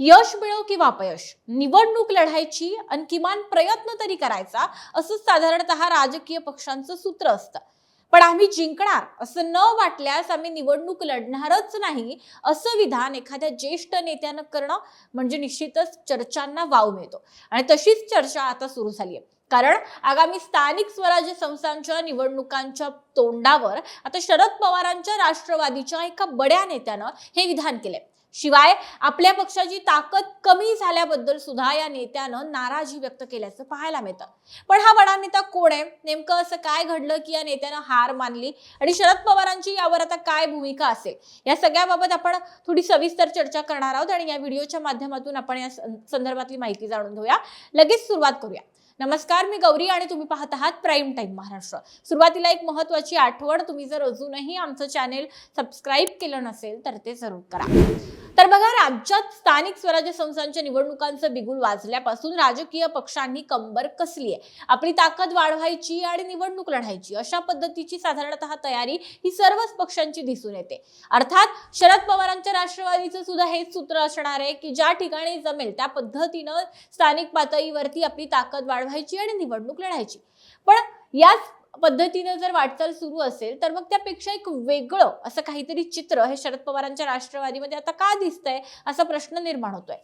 यश मिळो किंवा अपयश निवडणूक लढायची आणि किमान प्रयत्न तरी करायचा असं साधारणतः राजकीय पक्षांचं सूत्र असतं. पण आम्ही जिंकणार असं न वाटल्यास आम्ही निवडणूक लढणारच नाही असं विधान एखाद्या ज्येष्ठ नेत्यानं करणं म्हणजे निश्चितच चर्चांना वाव मिळतो. आणि तशीच चर्चा आता सुरू झाली आहे कारण आगामी स्थानिक स्वराज्य संस्थांच्या निवडणुकांच्या तोंडावर आता शरद पवारांच्या राष्ट्रवादीच्या एका बड्या नेत्यानं हे विधान केलंय. शिवाय आपल्या पक्षाची ताकद कमी झाल्याबद्दल सुद्धा या नेत्यानं नाराजी व्यक्त केल्याचं पाहायला मिळतं. पण हा बडा नेता कोण आहे? नेमकं असं काय घडलं की या नेत्यानं हार मानली? आणि शरद पवारांची यावर आता काय भूमिका असेल? या सगळ्याबाबत आपण थोडी सविस्तर चर्चा करणार आहोत आणि या व्हिडिओच्या माध्यमातून आपण या संदर्भातली माहिती जाणून घेऊया. लगेच सुरुवात करूया. नमस्कार मी गौरी आणि तुम्ही पाहत आहात प्राईम टाईम महाराष्ट्र. सुरुवातीला एक महत्वाची आठवण तुम्ही जर अजूनही आमचं चॅनेल सबस्क्राईब केलं नसेल तर ते जरूर करा. तर बघा राज्यात स्थानिक स्वराज्य संस्थांच्या निवडणुकांचं बिगुल वाजल्यापासून राजकीय पक्षांनी कंबर कसली आहे? आपली ताकद वाढवायची आणि निवडणूक लढायची अशा पद्धतीची साधारणतः तयारी ही सर्वच पक्षांची दिसून येते. अर्थात शरद पवारांच्या राष्ट्रवादीचं सुद्धा हेच सूत्र असणार आहे की ज्या ठिकाणी जमेल त्या पद्धतीनं स्थानिक पातळीवरती आपली ताकद वाढ वाढवायची आणि निवडणूक लढायची. पण याच पद्धतीनं जर वाटचाल सुरू असेल तर मग त्यापेक्षा एक वेगळं असं काहीतरी चित्र हे शरद पवारांच्या राष्ट्रवादीमध्ये आता का दिसतंय असा प्रश्न निर्माण होतोय.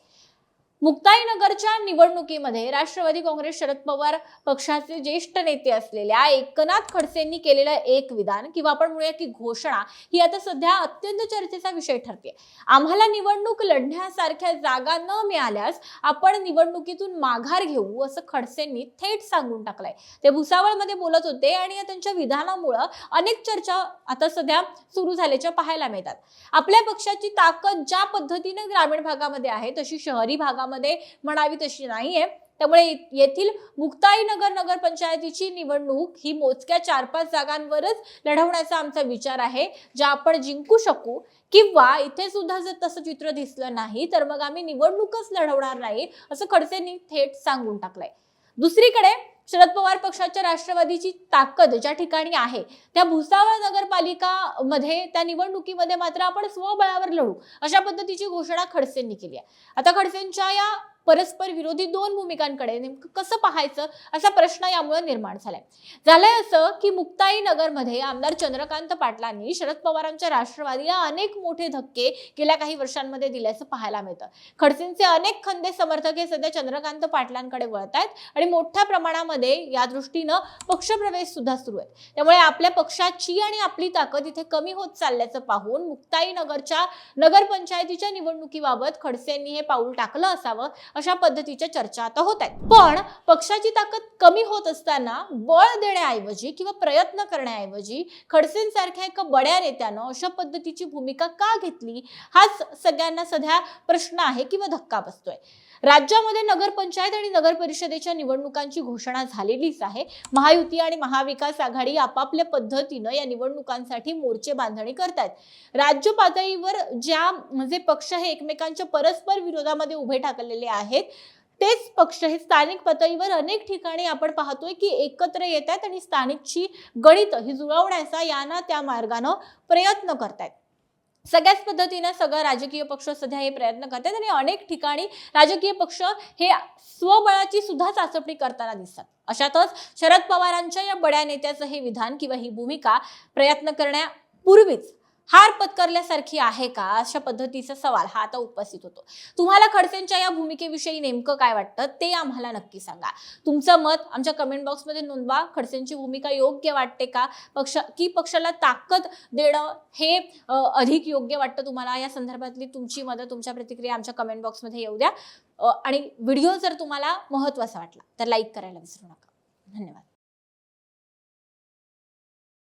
मुक्ताईनगरच्या निवडणुकीमध्ये राष्ट्रवादी काँग्रेस शरद पवार पक्षाचे ज्येष्ठ नेते असलेल्या एकनाथ खडसेंनी केलेलं एक विधान किंवा आपण म्हणूया की घोषणा ही आता सध्या अत्यंत चर्चेचा विषय ठरते. आम्हाला निवडणूक लढण्यासारख्या जागा न मिळाल्यास आपण निवडणुकीतून माघार घेऊ असं खडसेंनी थेट सांगून टाकलंय. ते भुसावळमध्ये बोलत होते आणि या त्यांच्या विधानामुळं अनेक चर्चा आता सध्या सुरू झाल्याच्या पाहायला मिळतात. आपल्या पक्षाची ताकद ज्या पद्धतीने ग्रामीण भागामध्ये आहे तशी शहरी भागामध्ये म्हणावी तशी नाहीये. त्यामुळे येथील मुक्ताईनगर नगरपंचायतीची निवडणूक ही मोजक्या चार पाच जागांवरच लढवण्याचा आमचा विचार आहे. ज्या आपण जिंकू शकू किंवा इथे सुद्धा जर तसं चित्र दिसलं नाही तर मग आम्ही निवडणूकच लढवणार नाही असं खडसेंनी थेट सांगून टाकलंय. दुसरीकडे शरद पवार पक्षाच्या राष्ट्रवादीची ताकद ज्या ठिकाणी आहे त्या भुसावळ नगरपालिका मध्ये त्या निवडणुकीमध्ये मात्र आपण स्वबळावर लढू अशा पद्धतीची घोषणा खडसेंनी केली आहे. आता खडसेंच्या या परस्पर विरोधी दोन भूमिकांकडे नेमकं कसं पाहायचं असा प्रश्न यामुळे निर्माण झालाय. झालंय असं की मुक्ताई नगरमध्ये आमदार चंद्रकांत पाटलांनी शरद पवारांच्या राष्ट्रवादीला अनेक मोठे धक्के गेल्या काही वर्षांमध्ये दिल्याचं पाहायला मिळतं. खडसेंचे अनेक खंदे समर्थक हे सध्या चंद्रकांत पाटलांकडे वळत आहेत आणि मोठ्या प्रमाणामध्ये या दृष्टीनं पक्षप्रवेश सुद्धा सुरू आहे त्यामुळे आपल्या पक्षाची आणि आपली ताकद इथे कमी होत चालल्याचं पाहून मुक्ताई नगरच्या नगरपंचायतीच्या निवडणुकीबाबत खडसेंनी हे पाऊल टाकलं असावं अशा पद्धतीच्या चर्चा आता होत आहेत. पण पक्षाची ताकद कमी होत असताना बळ देण्याऐवजी किंवा प्रयत्न करण्याऐवजी खडसेंसारख्या एका बड्या नेत्यानं अशा पद्धतीची भूमिका का घेतली? हाच सगळ्यांना सध्या प्रश्न आहे किंवा धक्का बसतोय. राज्यामध्ये नगरपंचायत आणि नगर परिषदेच्या निवडणुकांची घोषणा झालेलीच आहे. महायुती आणि महाविकास आघाडी आपापल्या पद्धतीनं या निवडणुकांसाठी मोर्चे बांधणी करतायत. राज्य पातळीवर ज्या म्हणजे पक्ष हे एकमेकांच्या परस्पर विरोधामध्ये उभे ठाकलेले आहेत तेच पक्ष हे स्थानिक पातळीवर अनेक ठिकाणी आपण पाहतोय की एकत्र येत आहेत आणि स्थानिकची गणित ही जुळवण्याचा यांना त्या मार्गानं प्रयत्न करतायत. सगळ्याच पद्धतीनं सगळं राजकीय पक्ष सध्या हे प्रयत्न करतात आणि अनेक ठिकाणी राजकीय पक्ष हे स्वबळाची सुद्धा चाचपणी करताना दिसतात. अशातच शरद पवारांच्या या बड्या नेत्याचं हे विधान किंवा ही भूमिका प्रयत्न करण्यापूर्वीच हार पत्करल्यासारखी आहे का? अशा पद्धतीचा सवाल हा आता उपस्थित होतो. तुम्हाला खडसेंच्या या भूमिकेविषयी नेमकं काय वाटतं ते आम्हाला नक्की सांगा. तुमचं मत आमच्या कमेंट बॉक्समध्ये नोंदवा. खडसेंची भूमिका योग्य वाटते का? पक्ष की पक्षाला ताकद देणं हे अधिक योग्य वाटतं तुम्हाला? या संदर्भातली तुमची मदत तुमच्या प्रतिक्रिया आमच्या कमेंट बॉक्समध्ये येऊ द्या. आणि व्हिडिओ जर तुम्हाला महत्त्वाचा वाटला तर लाईक करायला विसरू नका. धन्यवाद.